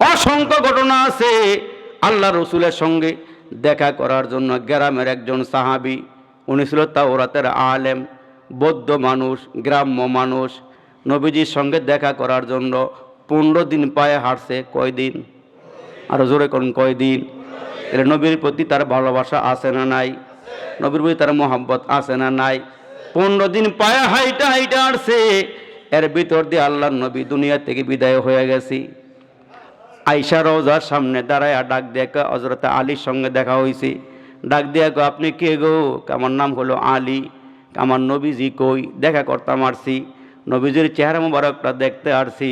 অসংখ্য ঘটনা আছে আল্লাহ রসুলের সঙ্গে দেখা করার জন্য গ্রামের একজন সাহাবি, উনি ছিল তাওরাতের আলেম, বৌদ্ধ মানুষ, গ্রাম্য মানুষ, নবীজির সঙ্গে দেখা করার জন্য পনেরো দিন পায়ে হাঁটছে, কয়দিন? আরও জোরে করুন কয়দিন? তাহলে নবীর প্রতি তার ভালোবাসা আছে না নাই? নবীর প্রতি তার মোহাব্বত আছে না নাই? পনেরো দিন পায়ে হাইটা হাইটা আসছে এর ভিতর দিয়ে আল্লাহ নবী দুনিয়া থেকে বিদায় হয়ে গেছি। আইসা রোজার সামনে দাঁড়ায় ডাক দিয়ে হজরত আলীর সঙ্গে দেখা হয়েছে ডাক দিয়ে আপনি কে গো? আমার নাম হলো আলী। আমার নবীজি কই? দেখা করতাম আসছি নবীজির চেহারা মোবারকটা দেখতে আসছি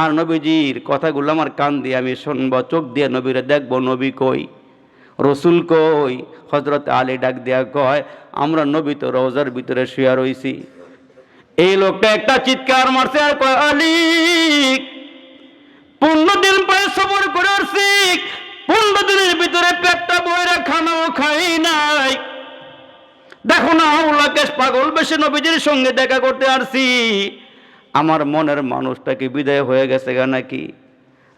আর নবীজির কথাগুলো আমার কান দিয়ে আমি শুনব, চোখ দিয়ে নবীরে দেখব, নবী কই? রসুল কই? হজরত আলী ডাক দিয়া কয়, আমরা নবী তো রোজার ভিতরে শুয়া রইছি। এই লোকটা একটা চিৎকার মারছে আর কয়, আলী পনেরো দিন পরে সফর করে আসছি। পনেরো দিনের ভিতরে পেটটা বইরা খানাও খাই নাই। দেখো না, উল্লাকেশ পাগল, বেশি নবীজির সঙ্গে দেখা করতে আসছি। আমার মনের মানুষটাকে বিদায় হয়ে গেছে গা নাকি?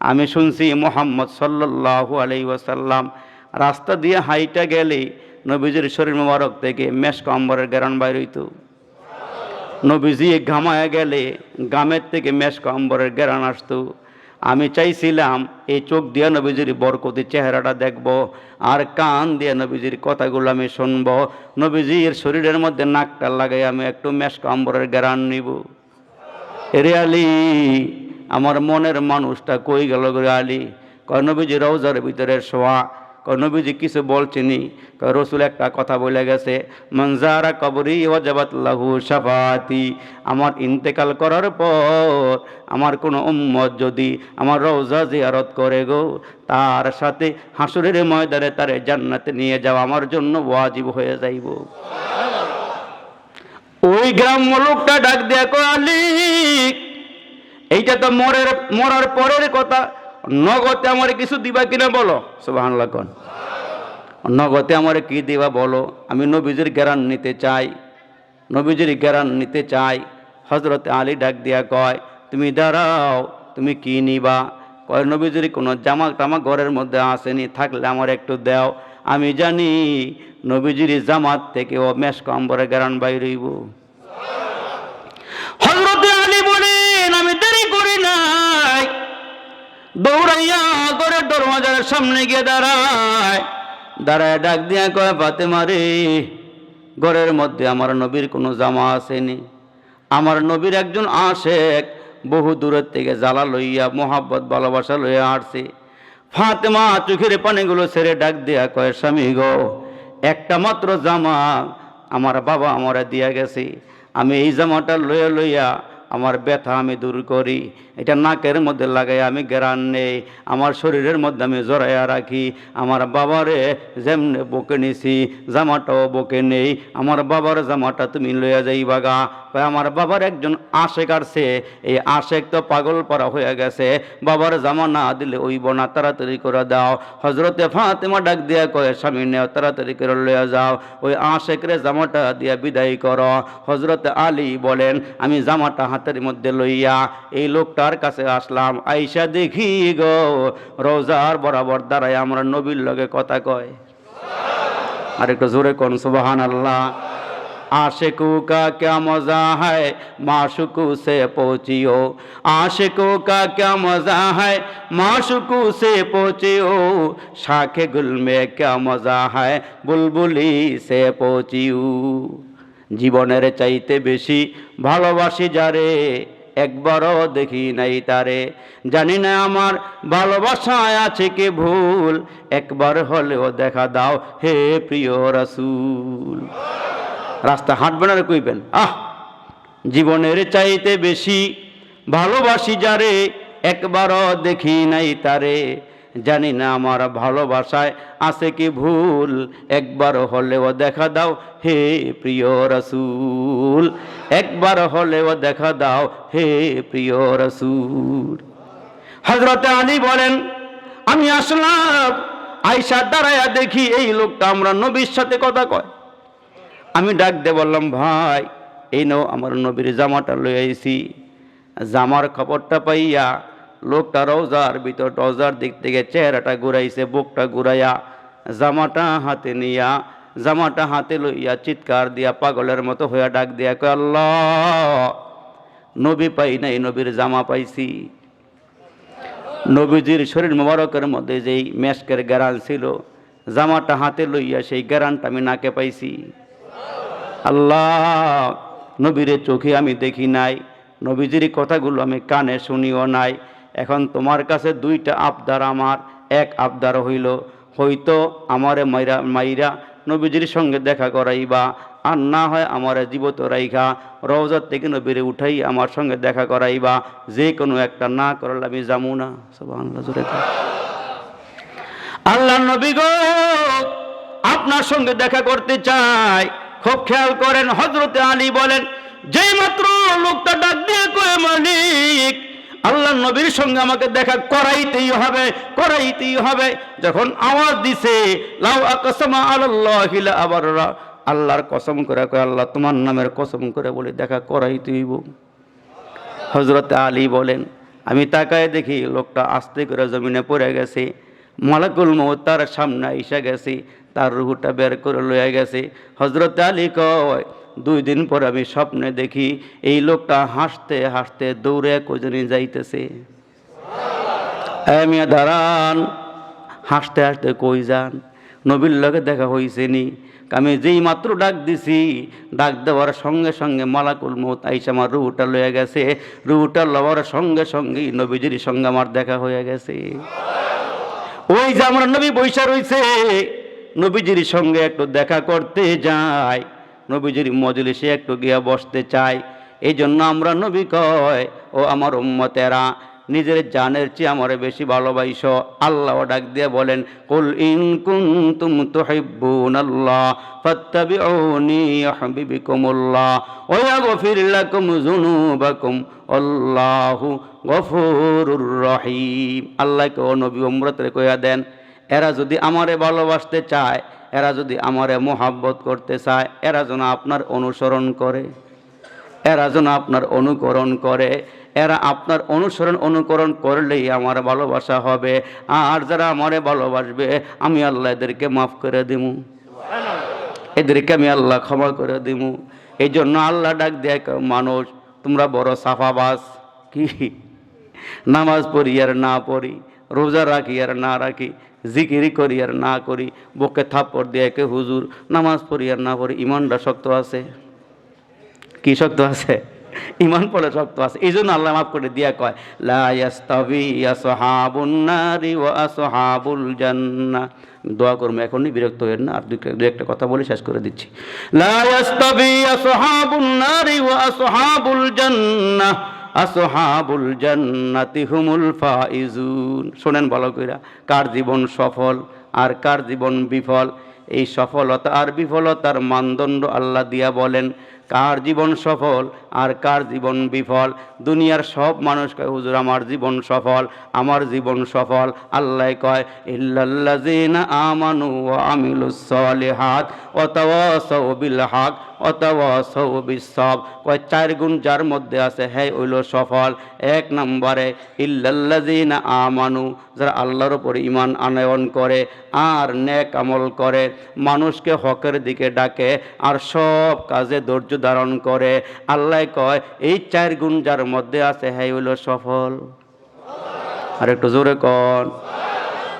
আমি শুনছি মোহাম্মদ সাল্লাল্লাহু আলাই ওয়াসাল্লাম রাস্তা দিয়ে হাইটা গেলে নবীজির শরীর মোবারক থেকে মেষ কম্বরের গেরান বাইর হইতো। নবীজি ঘামায় গেলে গামের থেকে মেষ কম্বরের গেরান আসতো। আমি চাইছিলাম, এই চোখ দিয়ে নবীজির বরকতি চেহারাটা দেখব, আর কান দিয়ে নবীজির কথাগুলো আমি শুনব। নবীজির শরীরের মধ্যে নাকটা লাগাই আমি একটু মেশক আম্বরের গ্যারান নিব। রিয়ালি আমার মনের মানুষটা কই গেল রে কয়, নবীজি রৌজার ভিতরে শোয়া নবীজি কিছু বলছেনি। রসুল একটা কথা বলে গেছে মনজারা কবরি ওয়াজাবাত লাহু শাফাতি আমার ইন্তেকাল করার পর আমার কোনো উম্মত যদি আমার রৌজা জিয়ারত করে গো, তার সাথে হাসুরের ময়দানে তারে জান্নাতে নিয়ে যাওয়া আমার জন্য ওয়াজিব হয়ে যাইব। ওই গ্রাম্য লোকটা ডাক দেয়া আলী এইটা তো মরের, মরার পরের কথা। নগদে আমার কিছু দিবা কিনা বলো? সুবাহ কন। নগদে আমার কি দিবা বলো? আমি নবীজির জ্ঞান নিতে চাই। নবীজির জ্ঞান নিতে চাই। হজরত আলী ডাক দিয়া কয়, তুমি দাঁড়াও, তুমি কি নিবা? কয়, নবীজির কোনো জামা টামা ঘরের মধ্যে আসেনি, থাকলে আমার একটু দেও। আমি জানি নবীজির জামাত থেকে ও মেশ কম্বরে জ্ঞান বাইরইব হজরত দৌড়াইয়া করে দরওয়াজার সামনে গিয়ে দাঁড়ায়। দাঁড়ায় ডাক দিয়া কয় পাতে মারে ঘরের মধ্যে আমার নবীর কোনো জামা আসেনি। আমার নবীর একজন আশেক বহু দূরের থেকে জ্বালা লইয়া, মোহাব্বত, ভালোবাসা লইয়া আসছে। ফাতেমা চোখের পানিগুলো ছেড়ে ডাক দিয়া কয়, স্বামী গো, একটা মাত্র জামা আমার বাবা আমার দিয়া গেছে। আমি এই জামাটা লইয়া লইয়া আমার ব্যথা আমি দূর করি। এটা নাকের মধ্যে লাগাই আমি গেরান নেই। আমার শরীরের মধ্যে আমি জড়াইয়া রাখি। আমার বাবারে যেমনে বকে নিছি, জামাটাও বকে নেই। আমার বাবার জামাটা তুমি লইয়া যাই বাগা আমার বাবার একজন আশেক আসছে এই আশেক তো পাগল পরা হয়ে গেছে। বাবার জামা না দিলে ওই না, তাড়াতাড়ি করে দাও। হজরতে ফাতেমা ডাক দিয়া কয়ে, স্বামী নেও, তাড়াতাড়ি করে লইয়া যাও। ওই আশেকরে জামাটা দিয়া বিদায় করো। হজরতে আলী বলেন, আমি জামাটা হাতের মধ্যে লইয়া এই লোকটার কাছে আসলাম আইসা দেখি গো রোজার বরাবর দাঁড়ায় আমরা নবীর লগে কথা কয় আর একটু জোরে কোন সুবাহান আল্লাহ आशिकू का क्या मज़ा है माशुकू से पहुँचियो आशिकू का क्या मज़ा है माशुकू से पहुँचियो शाखे गुल में क्या मज़ा है बुलबुली से पहुँचियो জীবনের চাইতে বেশি ভালোবাসি যারে একবারও দেখি নাই তারে। জানি না আমার ভালোবাসায় আছে কে ভুল। একবার হলেও দেখা দাও হে প্রিয় রাসুল। রাস্তা হাঁটবেন আর কইবেন, আহ, জীবনের চাইতে বেশি ভালোবাসি যারে, একবারও দেখি নাই তারে। জানি না আমার ভালোবাসায় আছে কি ভুল। একবার হলেও দেখা দাও হে প্রিয় রসুল। একবার হলেও দেখা দাও হে প্রিয় রসুল। হজরতে আলী বলেন, আমি আসলাম আইসা দাঁড়াইয়া দেখি এই লোকটা আমরা নবীর সাথে কথা কয়। আমি ডাক দিয়ে বললাম, ভাই, এই নাও আমার নবীর জামাটা লই জামার খবরটা পাইয়া লোকটা রোজার ভিতর রোজার দিক থেকে চেহারাটা ঘুরাইছে, বুকটা ঘুরাইয়া, জামাটা হাতে নিয়া, জামাটা হাতে লইয়া চিৎকার দিয়া পাগলের মতো হইয়া ডাক দিয়া কয়, আল্লাহ, নবী পাই নাই, নবীর জামা পাইছি। নবীজির শরীর মোবারকের মধ্যে যেই মেশকের গ্যারান ছিল, জামাটা হাতে লইয়া সেই গ্যারানটা আমি নাকে পাইছি। আল্লাহ, নবীরে চোখে আমি দেখি নাই, নবীজির কথাগুলো আমি কানে শুনিও নাই এখন তোমার কাছে দুইটা আবদার আমার। এক আবদার হইল, হয়তো আমারে মাইরা মাইরা নবীজির সঙ্গে দেখা করাইবা, আর না হয় আমার জীবত রাইখা, রওজার থেকে নবীরে উঠাই আমার সঙ্গে দেখা করাইবা। যে কোনো একটা না করলে আমি যাব না। সব আল্লাহ নবী গো, আপনার সঙ্গে দেখা করতে চাই। খুব খেয়াল করেন হজরতে আলী বলেন যেই মাত্র লোকটা ডাক দিয়ে কয়ে, মালিক আল্লাহ নবীর সঙ্গে আমাকে দেখা করাইতেই হবে করাইতেই হবে। যখন আওয়াজ দিছে, লাউ আকসমা আল্লাহ আবার আল্লাহর কসম করে কয়, আল্লাহ তোমার নামের কসম করে বলে দেখা করাইতেই হইব। হজরত আলী বলেন, আমি তাকায় দেখি লোকটা আস্তে করে জমিনে পড়ে গেছে, মালাকুল মৌ তার সামনে এসে গেছে, তার রুহুটা বের করে লইয়া গেছে। হজরত আলী কয় দুই দিন পর আমি স্বপ্নে দেখি এই লোকটা হাসতে হাসতে দৌড়ে কোজনে যাইতেছে। দাঁড়ান। হাসতে হাসতে কই যান? নবীর লগে দেখা হইছে নি। আমি যেই মাত্র ডাক দিছি, ডাক দেওয়ার সঙ্গে সঙ্গে মালাকুল মৌত আইসা আমার রুহুটা লয়ে গেছে। রুহুটা লওয়ার সঙ্গে সঙ্গেই নবীজির সঙ্গে আমার দেখা হয়ে গেছে। ওই যে আমার নবী বৈশা রইছে, নবীজির সঙ্গে একটু দেখা করতে যাই নবীজির মজলিসে একটু গিয়া বসতে চাই এই জন্য আমরা নবী কয়, ও আমার উম্মতেরা, নিজের জানের চেয়ে আমার বেশি ভালোবাইস আল্লাহ ডাক দিয়ে বলেন, কুল ইন কুনতুম তুহিব্বুনাল্লাহ, ফাত্তাবিউনি ইউহিব্বুকুমুল্লাহ ওয়া ইয়াগফির লাকুম যুনুবাকুম, আল্লাহু গফুরুর রহিম। আল্লাহকে ও নবী উম্মতরে কইয়া দেন, এরা যদি আমারে ভালোবাসতে চায় এরা যদি আমারে মোহাব্বত করতে চায়, এরা যেন আপনার অনুসরণ করে। এরা যেন আপনার অনুকরণ করে। এরা আপনার অনুসরণ অনুকরণ করলেই আমার ভালোবাসা হবে। আর যারা আমারে ভালোবাসবে, আমি আল্লাহ এদেরকে মাফ করে দিমু। এদেরকে আমি আল্লাহ ক্ষমা করে দিমু। এই জন্য আল্লাহ ডাক দেয় মানুষ, তোমরা বড় সাফাবাস কি? নামাজ পড়ি আর না পড়ি। রোজা রাখি আর না রাখি। জিকিরি করি আর না করি, বুকে থাপ্পড় দিয়ে একে হুজুর, নামাজ পড়ি আর না পড়ি ইমানটা শক্ত আছে। কি শক্ত আছে? ইমান পড়ে শক্ত আছে। এই জন্য আল্লাহ মাফ করে দিয়া কয়, লা ইয়াস্তাবি আসহাবুন নারি ওয়া আসহাবুল জান্নাহ দোয়া করব এখনই বিরক্ত হয়েন না, আর দুই একটা কথা বলে শেষ করে দিচ্ছি। লা ইয়াস্তাবি আসহাবুন নারি ওয়া আসহাবুল জান্নাতি হুমুল ফাইজুন। শোনেন ভালো কইরা, কার জীবন সফল আর কার জীবন বিফল? এই সফলতা আর বিফলতার মানদণ্ড আল্লাহ দিয়া বলেন কার জীবন সফল আর কার জীবন বিফল? দুনিয়ার সব মানুষ কয় হুজুর, আমার জীবন সফল, আমার জীবন সফল। আল্লাহ কয়, ইল্লাল্লাযিনা আমানু ওয়া আমিলুস সালিহাত, ওয়া তাওয়াসাউ বিল হক ওয়া তাওয়াসাউ বিস সব কয়, চার গুণ যার মধ্যে আছে হ্যাঁ হইল সফল। এক নম্বরে, ইল্লাল্লাযিনা আমানু, যারা আল্লাহর উপর ঈমান আনয়ন করে আর নেক আমল করে, মানুষকে হকের দিকে ডাকে আর সব কাজে ধৈর্য ধারণ করে। আল্লাহ কয়, এই চার গুণ যার মধ্যে আছে হ্যাঁ হইল সফল। আর একটু জোরে কন।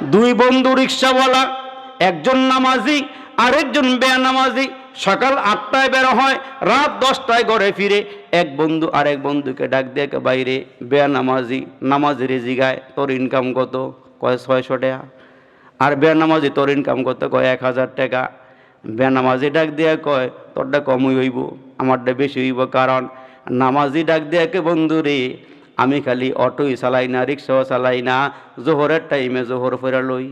দুই বন্ধু রিক্সাওয়ালা, একজন নামাজি, আরেকজন বেনামাজি। সকাল আটটায় বের হয়, রাত দশটায় ঘরে ফিরে। এক বন্ধু আরেক বন্ধুকে ডাক দিয়ে বাইরে বেনামাজি, নামাজের জিগায় তোর ইনকাম কত? কয়, ছয়শো টাকা। আর বেনামাজি, তোর ইনকাম কত? কয়, এক হাজার টাকা। বেনামাজি ডাক দিয়ে কয়, তোরটা কমই হইব, আমারটা বেশি হইব কারণ নামাজি ডাক দিয়ে কে বন্ধু রে, আমি খালি অটোই চালাই না, রিক্সাও চালাই না, জোহরের টাইমে জোহর ফেরা লই।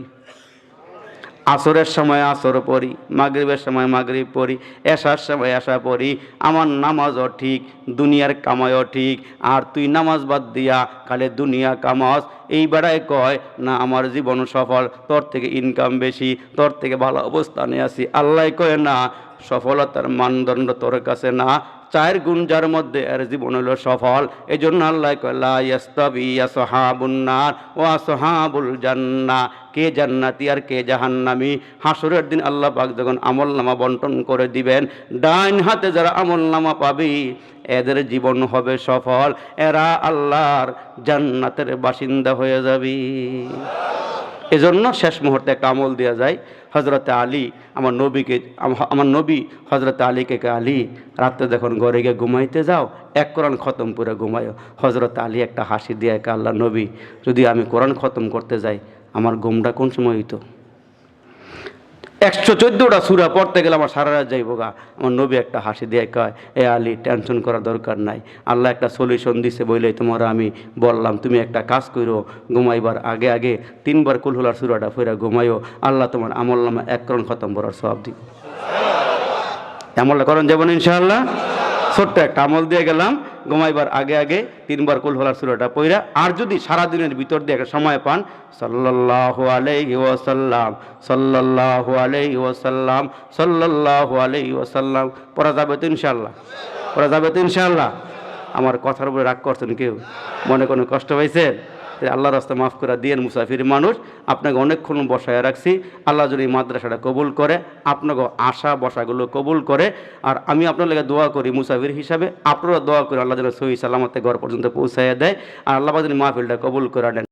আসরের সময় আসর পড়ি, মাগরিবের সময় মাগরিব পড়ি, এশার সময় এশা পড়ি, আমার নামাজও ঠিক, দুনিয়ার কামাইও ঠিক, আর তুই নামাজ বাদ দিয়া খালি দুনিয়া কামাস। এই বেড়ায় কয়, না, আমার জীবন সফল, তোর থেকে ইনকাম বেশি, তোর থেকে ভালো অবস্থানে আছি। আল্লাহ কয়, না, সফলতার মানদণ্ড তোর কাছে না। চার গুণ যার মধ্যে, এর জীবন হলো সফল। এই জন্য আল্লাহ কল্লা ইয়াস্তাবি ইয়াসহাবুন্নার ও আসহাবুল জান্না। কে জান্নাতি আর কে জাহান্নামি? হাসরের দিন আল্লাহ পাক যখন আমল নামা বন্টন করে দিবেন ডাইন হাতে যারা আমল নামা পাবি, এদের জীবন হবে সফল। এরা আল্লাহর জান্নাতের বাসিন্দা হয়ে যাবি। এজন্য শেষ মুহূর্তে একটা আমল দেওয়া যায়। হজরতে আলী, আমার নবীকে, আমার নবী হজরতে আলীকে আলী, রাত্রে যখন ঘরে গিয়ে ঘুমাইতে যাও, এক কোরআন খতম করে ঘুমায়ো। হজরত আলী একটা হাসি দিয়ে, কে আল্লাহ নবী, যদি আমি কোরআন খতম করতে যাই, আমার ঘুমটা কোন সময় হইতো? একশো চোদ্দোটা সুরা পড়তে গেলে আমার সারা রাত যাইব গা। আমার নবী একটা হাসি দিয়ে কয় এ আলী টেনশন করার দরকার নাই। আল্লাহ একটা সলিউশন দিছে বইলে তোমার আমি বললাম তুমি একটা কাজ করো ঘুমাইবার আগে আগে তিনবার কুলহুলার সুরাটা ফেরা ঘুমাইও। আল্লাহ তোমার আমল নামা এক করণ খতম করার সব দিক আমলটা করণ যাবেন ইনশাআল্লাহ? ছোট্ট একটা আমল দিয়ে গেলাম। ঘুমাইবার আগে আগে তিনবার কুল হলার সুরাটা পইরা, আর যদি সারা দিনের ভিতর দিয়ে একটা সময় পান সাল্লাহ আলাইহি ওয়াসাল্লাম সাল্লাহ আলাইহি ওয়াসাল্লাম সাল্লাহ আলাইহি ওয়াসাল্লাম। পড়া যাবে তো ইনশাল্লাহ পড়া যাবে তো ইনশাল্লাহ আমার কথার উপরে রাগ করছেন কেউ? মনে কোনো কষ্ট পাইছেন? আল্লাহ রাস্তা মাফ করে দিয়ে মুসাফির মানুষ, আপনাকে অনেকক্ষণ বসায় রাখছি। আল্লাহ যদি মাদ্রাসাটা কবুল করে, আপনাকে আশা বসাগুলো কবুল করে। আর আমি আপনার লেগে দোয়া করি মুসাফির হিসাবে, আপনারা দোয়া করে আল্লাহ যেন সহি সালামতে ঘর পর্যন্ত পৌঁছাইয়া দেয়। আর আল্লাহ যদি মাহফিলটা কবুল করে দেন